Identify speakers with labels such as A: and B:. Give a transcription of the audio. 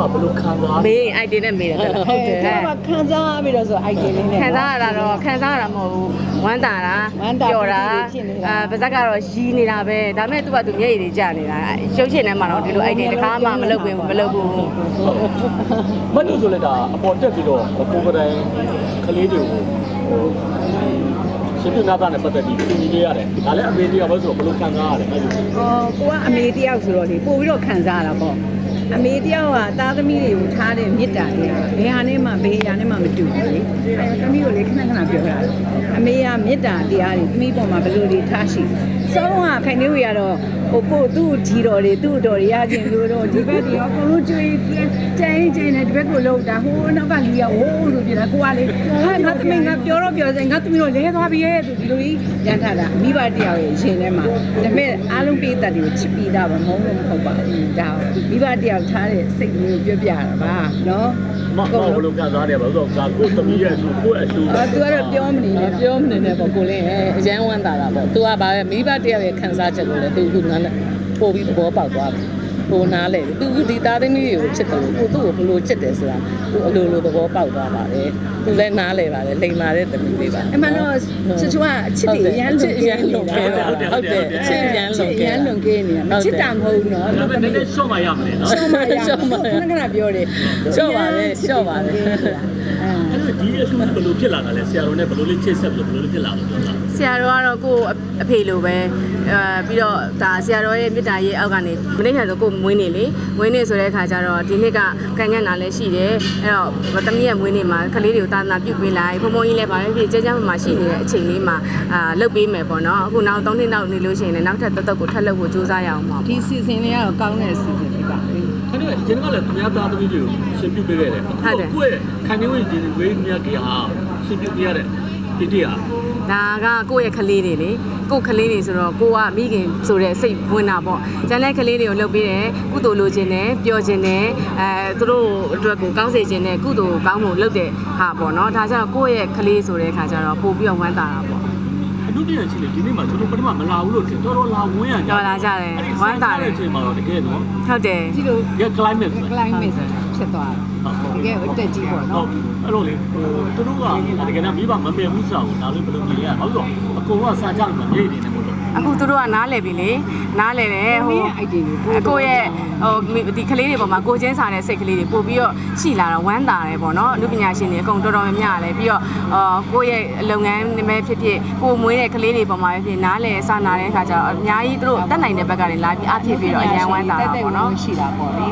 A: မှာဘယ်လိုခံစား
B: မေးအိုက်တင်နဲ့မေးတယ်ဟုတ်တယ်
C: သူကခံစားပြီးတော့ဆို idea လေးနဲ့
B: ခံစားရတာတော့ခံစားရတာမဟုတ်ဘူးဝမ်းတာတာ
C: ဝမ်းသာ
B: ပျော်တာ
C: ဖြစ်နေတာ
B: အာပါဇက်ကတော့ရီးနေတာပဲဒါပေမဲ့သူကသူမျက်ရည်တွေကျနေတာရုပ်ရှင်ထဲမှာတော့ဒီလိုအိုက်တင်တစ်ခါမှမလုပ်ဘူးမလုပ်ဘူး
A: မတ်တူဆိုလက်တာအပေါ်တက်ပြီးတော့ကိုယ်ကတိုင်ကလေးတွေကိုဟိုရှင်ပြနာတာနဲ့ပတ်သက်ပြီးပြင်ကြီးလေးရတယ်ဒါလည်းအမေတရားပဲဆိုတော့ဘယ်လိုခံစားရလဲမတ်တူ
C: ဟောကိုကအမေတယောက်ဆိုတော့လေပို့ပြီးတော့ခံစားရတာပေါ့ အမေတယောက်ကသားသမီးတွေကိုထားတဲ့မေတ္တာတွေကဘယ်ဟာနဲ့မှဘယ်ဟာနဲ့မှမတူဘူးလေအဲသမီးကိုလေခဏခဏပြောတာအမေကမေတ္တာတရားတွေသမီးပေါ်မှာဘယ်လိုတွေထားရှိစောတော့ခိုင်နေဝရတော့ဟိုပို့သူ့ဂျီတော်တွေသူ့တော်တွေရခြင်းလို့တော့ဒီဘက်တွေရောအကုန်လုံးကျွေးကျင်းကျင်းနဲ့ဒီဘက်ကိုလောက်တာဟိုနောက်ကလူရဟိုးလို့ပြတာကိုကလေဟာငါသမီးငါပြောတော့ပြောစဲငါသမီးတော့လဲသွားပြီရဲ့သူဒီလိုကြီးရန်ထားတာမိဘတယောက်ရဲ့ရှင်ထဲမှာဒါပေမဲ့အား လုံးပေးတတ်တွေကိုချစ်ပြီးသားပါမဟုတ်လို့မဟုတ်ပါဘူးဒါမိဘတယောက်ထားတဲ့စိတ်မျိုးပြောပြတာပါနော်
A: မဟုတ်ဘယ်လိုခံစားရလဲဘာလို့ဆိုတော့ကိုယ်သမီးရဲ့ဆိုကိုယ့်အရှူ
C: အော်သူကတော့ပြောမနေနဲ့
D: ပြောမနေနဲ့ပေါ့ကိုလင်းအဲအရန်ဝမ်းသာတာပေါ့။ तू ကဘာပဲမိဘတယောက်ရဲ့ခံစားချက်ကိုလည်း तू ကငါနဲ့ပို့ပြီးသဘောပေါက်သွားတယ်။ ဟိုနားလေသူဒီသားသမီးတွေကိုချစ်တယ်ကိုသူ့ကိုဘလို့ချစ်တယ်ဆိုတာသူအလိုလိုသဘောပေါက်သွားပါတယ်သူလည်းနားလေပါတယ်လိန်မာတဲ့သမီးလေးပါ
C: အမှန်တော့ချစ်ချွာအချစ်တွေရန်လွန်
D: ရန်လွန်ခဲ့တာဟုတ်တယ်အချစ်ရန်လွန်ခဲ့
C: ရန်လွန်ခဲ့နေတာမချစ်တာမဟုတ်နော်
A: ဒါပေမဲ့နည်းနည်းရှော့မှရမယ်နော်
C: ရှော့မှရရှော့မှခဏခဏပြောတယ်
D: ရှော့ပါလေရှော့ပါလေ
C: အဲ
A: အဲ့ဒီအရှူဘယ်လိုဖြစ်လာတာလဲဆရာတော်နဲ့ဘယ်လိုလေးချစ်ဆက်ပြီးဘယ်လိုလေးဖြစ်လာလို့ပြောတာ
B: ဆရာတော်ကတော့ကိုယ့်အဖေလိုပဲအဲပြီးတော့ဒါဆရာတော်ရဲ့မေတ္တာရေးအောက်ကနေမနေ့ကဆိုကိုယ်မွေးနေလေမွေးနေဆိုတဲ့အခါကျတော့ဒီနှစ်ကကံညံ့တာလည်းရှိတယ်အဲ့တော့သမီးရဲ့မွေးနေမှာကလေးတွေကိုတာသနာပြုပေးလိုက်ဘုံဘုံကြီးလည်းဗာပဲဖြစ်ကျန်းကျန်းမာမာရှိနေတဲ့အချိန်လေးမှာအာလှုပ်ပေးမယ်ပေါ့နော်အခုနောက်၃နှစ်နောက်နေလို့ရှိရင်လည်းနောက်ထပ်တသက်ကိုထပ်လှုပ်ဖို့ကြိုးစားရအောင်ပါ
C: ဒီစီစဉ်လေးကတော့ကောင်းတဲ့စီစဉ်လေးပါ ပဲ
A: အဲ့ဒီကျင်းကလည်းသူများသားသမီးတွေကိုရှင်ပြုတ်ပေးခဲ့တယ်ကိုယ့်ခံနေဝင်ဒီဝေးမြတ်ကြီးဟာရှင်ပြုတ်ပေးရတဲ့ဒီတည်းဟာ
B: ဒါကကိုယ့်ရဲ့ကလေးတွေလေကိုယ့်ကလေးတွေဆိုတော့ကိုကမိခင်ဆိုတဲ့စိတ်ဝင်တာပေါ့ကျန်တဲ့ကလေးတွေကိုလှုပ်ပေးတယ်ကုသိုလ်လိုချင်တယ်ပျော်ချင်တယ်အဲသူတို့အတွက်ကိုကောင်းစေချင်တယ်ကုသိုလ်ကောင်းဖို့လုပ်တဲ့ဟာပေါ့နော်ဒါကြောင့်ကိုယ့်ရဲ့ကလေးဆိုတဲ့အခါကျတော့ပို့ပြီးတော့ဝမ်းသာတာ ပေါ့
A: အမှုတရားချင်းလေဒီနေ့မှကျွန်တော်ပထမမလာဘူးလို့ထင်တော်တော်လာဝင်းရကြ
B: တော်လာကြတယ်ဝမ်းသာတယ်
A: အချိန်မှာတော့တကယ်နော်
B: ဟုတ်တယ်
C: ဒီလို
A: ရ climate ပဲ
C: climate ဖြစ်သွားတယ်တကယ်အတက်ကြီးပေါ့
A: ဟုတ်
C: နော်
A: အဲ့တော့လေဟိုသူတို့ကတကယ်တော့မိဘမပယ်ဘူးဆိုတာကိုဒါလေးဘယ်လိုမြင်ရလဲဟုတ်တော့အကုန်လုံးကစာကြလို့မရိတ်နေတယ်မို့လို့
B: အခုသူတို့ကနားလည်ပြီလေနားလည်တယ်ဟို
C: အိုက်ဒီကို
B: အကိုရဲ့ဟိုဒီကလေးတွေပေါ်မှာကိုချင်းစာတဲ့စိတ်ကလေးတွေပို့ပြီးတော့ရှိလာတော့ဝမ်းသာတယ်ပေါ့နော်လူပညာရှင်တွေအကုန်တော်တော်များများလည်းပြီးတော့အာကိုယ့်ရဲ့လုပ်ငန်းတွေဖြစ်ဖြစ်ကိုမွေးတဲ့ကလေးတွေပေါ်မှာဖြစ်နားလည်စာနာတဲ့အခါကျတော့အများကြီးသူတို့တက်နိုင်တဲ့ဘက်ကတွေလာပြီးအဖြစ်ပြီးတော့အရန်ဝမ်းသာတာပေါ့နော်
C: ရှိတာပေါ့လေ